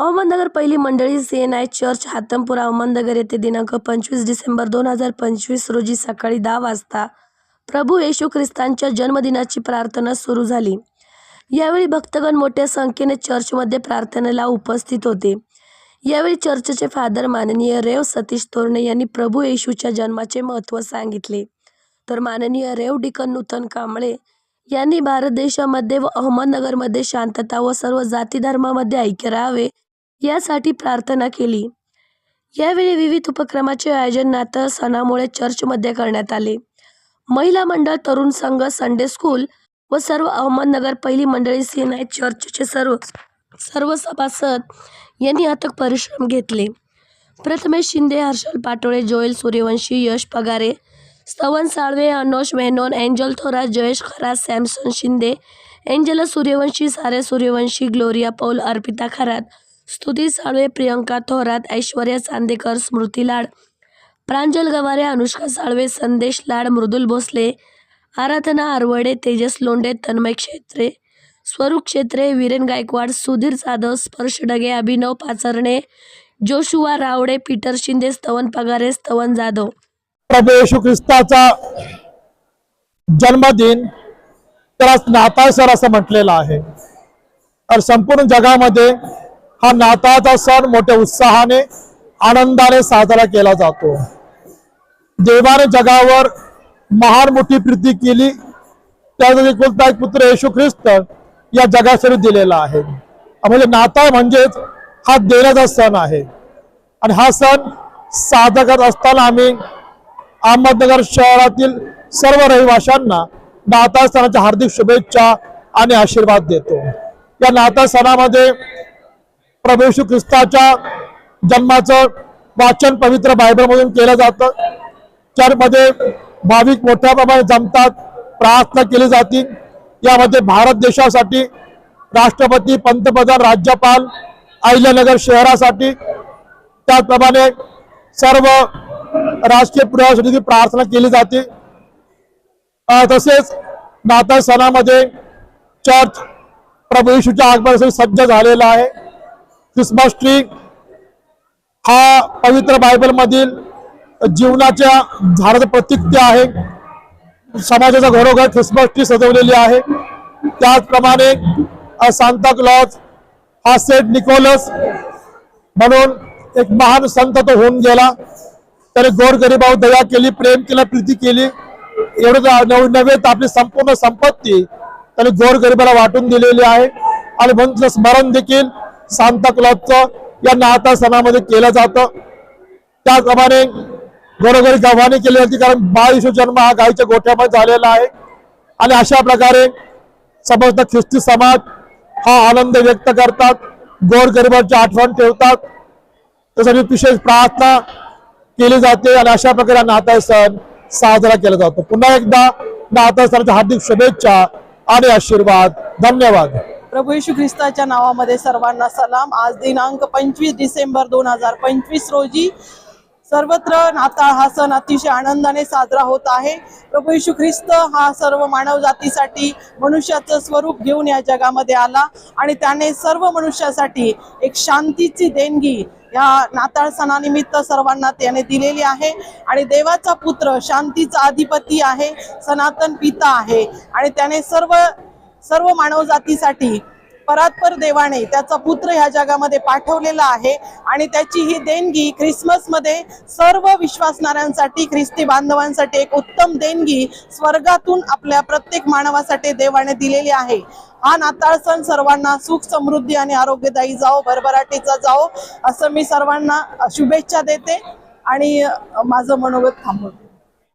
अहमदनगर पहिली मंडळी C N I church Hatampura Ahmednagar येथे दिनांक पंचवीस डिसेंबर दोन हजार पंचवीस रोजी सकाळी दहा वाजता प्रभू येशू ख्रिस्तांच्या जन्मदिनाची प्रार्थना सुरू झाली. यावेळी भक्तगण मोठ्या संख्येने चर्चमध्ये प्रार्थनेला उपस्थित होते. यावेळी चर्चचे फादर माननीय रेव सतीश तोरणे यांनी प्रभू येशूच्या जन्माचे महत्त्व सांगितले. तर माननीय रेव डिकन नूतन कांबळे यांनी भारत देशामध्ये व अहमदनगरमध्ये शांतता व सर्व जाती धर्मामध्ये ऐक्य राहावे यासाठी प्रार्थना केली. यावेळी विविध उपक्रमाचे आयोजन नाताळ सणामुळे चर्चमध्ये करण्यात आले. महिला मंडळ तरुण संघ संडे स्कूल व सर्व अहमदनगर पहिली मंडळी सीनाय चर्चचे सर्व सर्व सभासद यांनी अथक परिश्रम घेतले. Prathamesh Shinde Harshal Patole Joel Suryavanshi Yash Pagare Stavan Salve Anosh Menon Angel Thorat Jayesh Kharat Samson Shinde Angela Suryavanshi Sarah Suryavanshi Gloria Paul Arpita Kharat Stuti Salve Priyanka Thorat Aishwarya Chandekar स्मृती लाड प्रांजल गवारे अनुष्का साळवे संदेश लाड मृदुल भोसले आराधना आरवडे तेजस लोंडे तन्मय क्षेत्रे स्वरूप क्षेत्रे वीरेन गायकवाड सुधीर जाधव स्पर्श डगे अभिनव पाचरणे जोशुआ रावडे पीटर शिंदे स्तवन पगारे स्तवन जाधव. प्रभू येशू ख्रिस्ताचा जन्मदिन तर नाताळ sir असं म्हटलेलं आहे. तर संपूर्ण जगामध्ये हा नाताळचा सण मोठ्या उत्साहाने आनंदाने साजरा केला जातो. देवाने जगावर महान मोठी प्रीती केली. त्याचा एकुलता एक पुत्र येशू ख्रिस्त या जगासाठी दिलेला आहे. म्हणजे नाताळ म्हणजेच हा देण्याचा सण आहे. आणि हा सण साजरा करत असताना आम्ही अहमदनगर शहरातील सर्व रहिवाशांना नाताळ सणाच्या हार्दिक शुभेच्छा आणि आशीर्वाद देतो. या नाताळ सणामध्ये प्रभेशू ख्रिस्ताच्या जन्माचं वाचन पवित्र बायबलमधून केलं जातं. चर्चमध्ये भाविक मोठ्या प्रमाणात जमतात प्रार्थना केली जातील यामध्ये भारत देशासाठी राष्ट्रपती पंतप्रधान राज्यपाल अहिल्यानगर शहरासाठी. त्याचप्रमाणे सर्व राजकीय पुढाऱ्यासाठी प्रार्थना केली जाते. तसेच नाताळ सणामध्ये चर्च प्रभू येशूच्या आगमनासाठी सज्ज झालेला आहे. क्रिसमस ट्री हा पवित्र बायबल मधील जीवनाच्या झाडाचं प्रतीक ते आहे. समाजाचा घरोघर ख्रिसमस ट्री सजवलेली आहे. त्याचप्रमाणे सांता क्लॉज हा सेंट निकोलस म्हणून एक महान संत तो होऊन गेला. त्याने गोरगरिबावर दया केली प्रेम केलं प्रीती केली. एवढं नव्हे तर आपली संपूर्ण संपत्ती त्याने गोरगरिबाला वाटून दिलेली आहे. आणि म्हणून स्मरण देखील सांता क्लॉजचं या नाता सणामध्ये केलं जातं. त्याचप्रमाणे घरोघरी गव्हाणी केली जाते कारण बाळ येशू जन्म हा गायीच्या गोठ्यामध्ये झालेला आहे. आणि अशा प्रकारे समस्त ख्रिस्ती समाज हा आनंद व्यक्त करतात गोरगरिबांची आठवण ठेवतात. त्यासाठी विशेष प्रार्थना केली जाते आणि अशा प्रकारे हा नाताळ सण साजरा केला जातो. पुन्हा एकदा नाताळ सणाच्या हार्दिक शुभेच्छा आणि आशीर्वाद. धन्यवाद. प्रभू येशू ख्रिस्ताच्या नावामध्ये सर्वांना सलाम. आज दिनांक पंचवीस डिसेंबर दोन हजार पंचवीस रोजी सर्वत्र नाताळ हा सण अतिशय आनंदाने साजरा होत आहे. प्रभू येशू ख्रिस्त हा सर्व मानव जातीसाठी मनुष्याचं स्वरूप घेऊन या जगामध्ये आला आणि त्याने सर्व मनुष्यासाठी एक शांतीची देणगी या नाताळ सणानिमित्त सर्वांना त्याने दिलेली आहे. आणि देवाचा पुत्र शांतीचा अधिपती आहे सनातन पिता आहे. आणि त्याने सर्व सर्व मानव जातीसाठी परात्पर देवाने त्याचा पुत्र ह्या जगामध्ये पाठवलेला आहे. आणि त्याची ही देणगी ख्रिसमसमध्ये सर्व विश्वासणाऱ्यांसाठी ख्रिस्ती बांधवांसाठी एक उत्तम देणगी स्वर्गातून आपल्या प्रत्येक मानवासाठी देवाने दिलेली आहे. हा नाताळ सण सर्वांना सुख समृद्धी आणि आरोग्यदायी जाओ भरभराटीचा जाओ असं मी सर्वांना शुभेच्छा देते. आणि माझं मनोगत थांबवतो.